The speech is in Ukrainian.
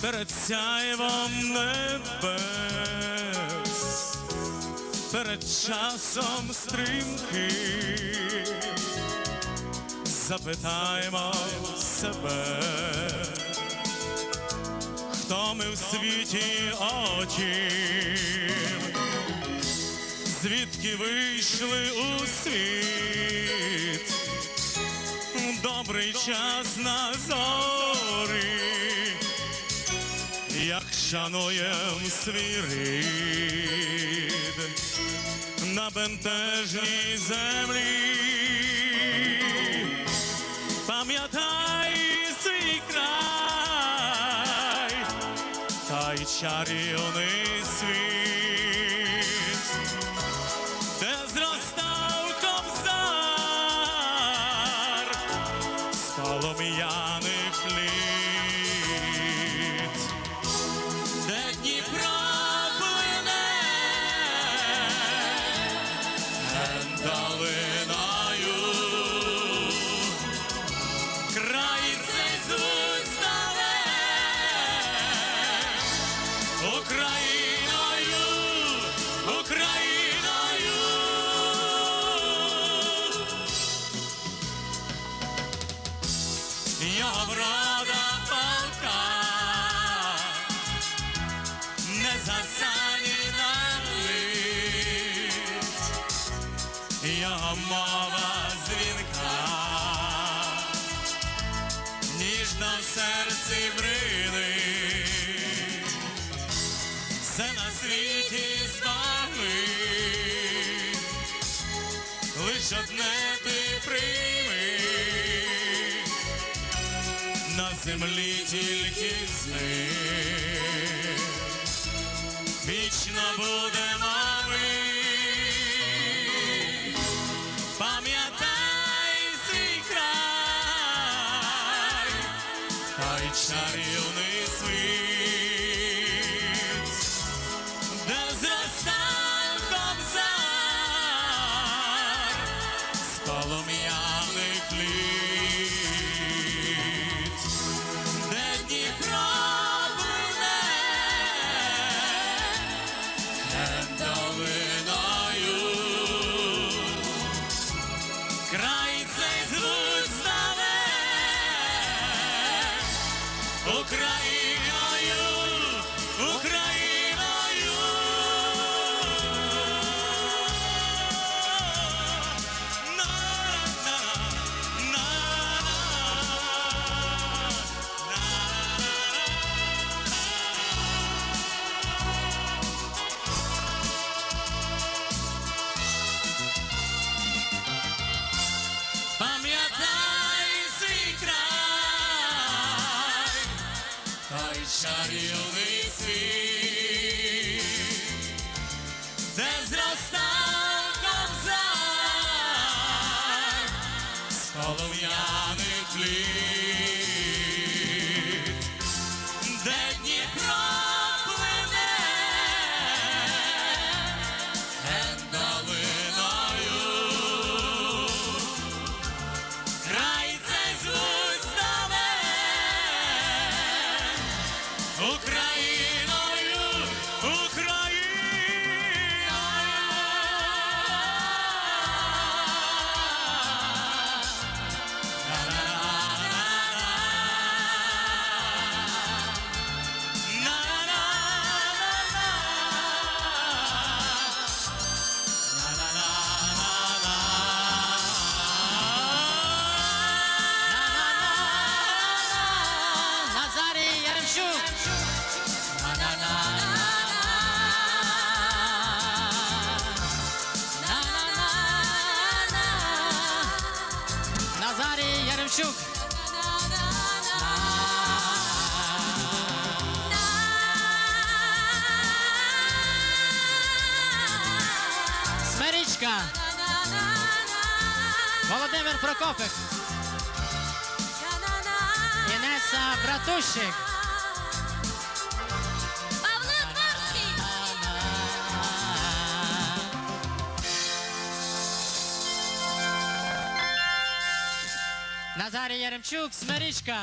перед сяйвом небес, перед часом стрімки, запитаємо себе, хто ми в світі очі, звідки вийшли у світ, добрий час на зорі, шануєм свій рід на бентежній землі. Пам'ятай свій край, та й чарівний світ, де зростав ковзар з полум'яних літ, Україною, Україною. Його врода полка, не засані мова дзвінка, все на світі збагнить, лиш одне ти прийми, на землі тільки з вічно будемо ми. Пам'ятай свій край, та й чарівний світ, той чарівний світ, Володимир Прокопик. Інеса Братущик. Павло Дворський. Назарій Яремчук, Смирічка.